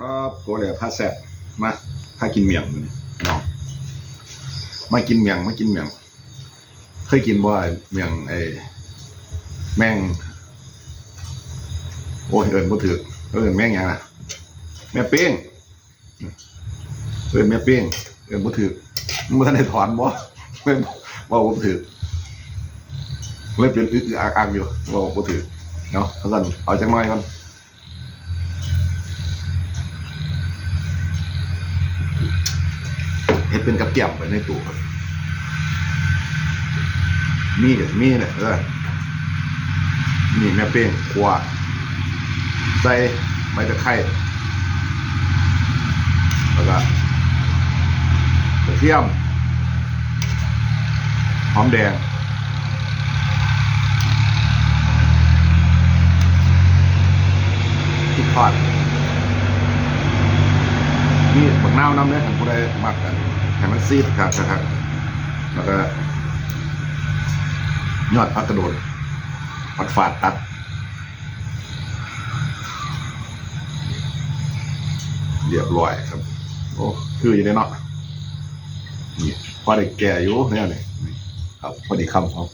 ครับโกเหล่ผ้าแซ่บมาถ้ากินเมี่ยงนี้น้องมากินเมี่ยงมากินเมี่ยง เคยกินบ่อ้เมี่ยงไอ้แม่งโอ้ยเอินบ่ถือเอินแม่งหยังล่ะแม่เป้งเอินแม่เป้งเอินบ่ถือเมื่อได้ถอนบ่เล่นว่าบ่ถือเลยเป็นอึกๆอักอยู่ว่าบ่ถือเนาะเอาสั่นเอาจังหน่อยก่อน เป็นกับแก้มไปในตู้ครับมีมีเนี่ยเออนี่แม่เป้งขัวใส่ใบตะไคร้แล้วก็กระเทียมหอมแดงพริกทอดนี่บักน่าวนำเนี่ยผู้ใดมักกัน ให้มันซีดครับนะครับแล้วก็ยอดพักกระโดดผัดฝาดตัด เรียบร้อยครับ โอ้คืออยู่ในเนาะนี่พอได้แก่อยู่เนี่ยนี่ครับพอดีคำครับ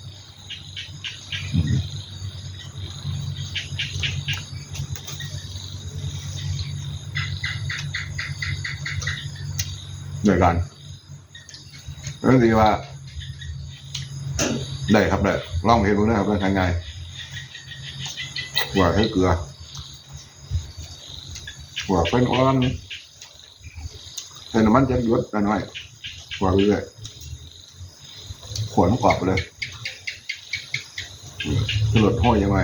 เดียวกัน เรื่องที่ว่า ได้ครับได้ลองเห็นดูนะครับว่าทางไงว่าให้เกลือว่าเป็นอ่อนใส่น้ำมันจะหยดหน่อยๆว่าเรื่อยขวนกรอบเลยขึ้นรถห้อยยังไง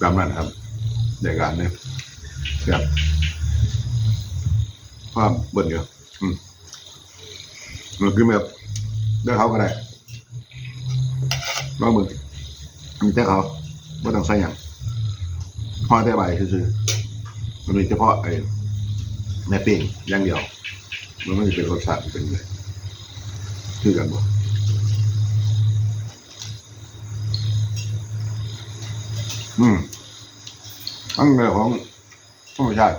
ตามนั้นครับเดียวกันเนี่ยแบบภาพเบิ่นอยู่อืม มันคือแบบเด้อเขาก็ได้ลองมึงมีแต่เขาไม่ต้องใส่หยังพอแต่ใบซื่อๆมันมีเฉพาะไอ้แม่ปิ้งอย่างเดียว มันไม่ได้เป็นรสชาติเป็นไงคือกันบ่อืมทั้งเรื่องของธรรมชาติ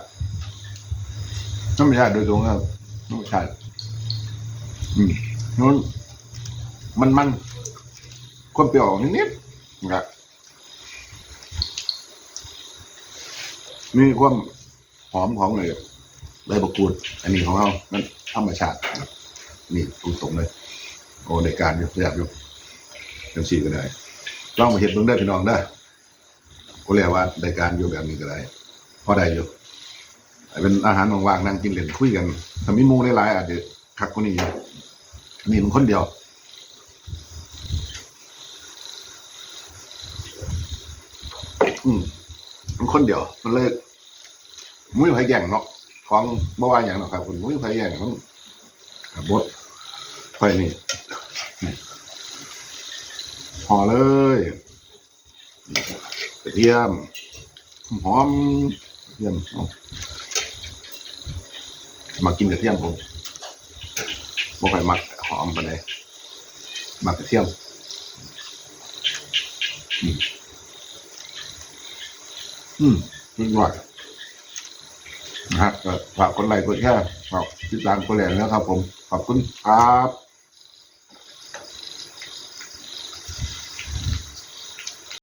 ธรรมชาติโดยตรงครับธรรมชาติ นู้นมันมันความเปรี้ยวนิดๆนะครับมีความหอมของเลยใบบักกูด อันนี้ของเรานั่นธรรมชาตินะครับนี่ตรงๆเลย โอ้ในการอยู่อยากอยู่จังสี่ก็ได้ลองมาเห็นเบิ่งได้พี่น้องได้ก็เรียกว่าในการอยู่แบบนี้ก็ได้พอได้อยู่เป็นอาหารว่างๆนั่งกินเล่นคุยกันถ้ามีมูหลายๆอาจจะ คักกว่านี้อยู่นี่มันคนเดียวอืมมันคนเดียว มันเลยมุ้ยไผแย่งเนาะของเมื่อวานอย่างเนาะครับคุณมุ้ยไผแย่งต้องบดไฟนี่นี่พอเลยกระเทียมหอมเทียมมากินกระเทียมผม บ่ค่อยมักหอมปานใดมักกระเทียมอืมอร่อดนะฮะก็ฝากกดไลค์กดแชร์ฝากติดตามกดแหลงนะครับผม ขอบคุณครับ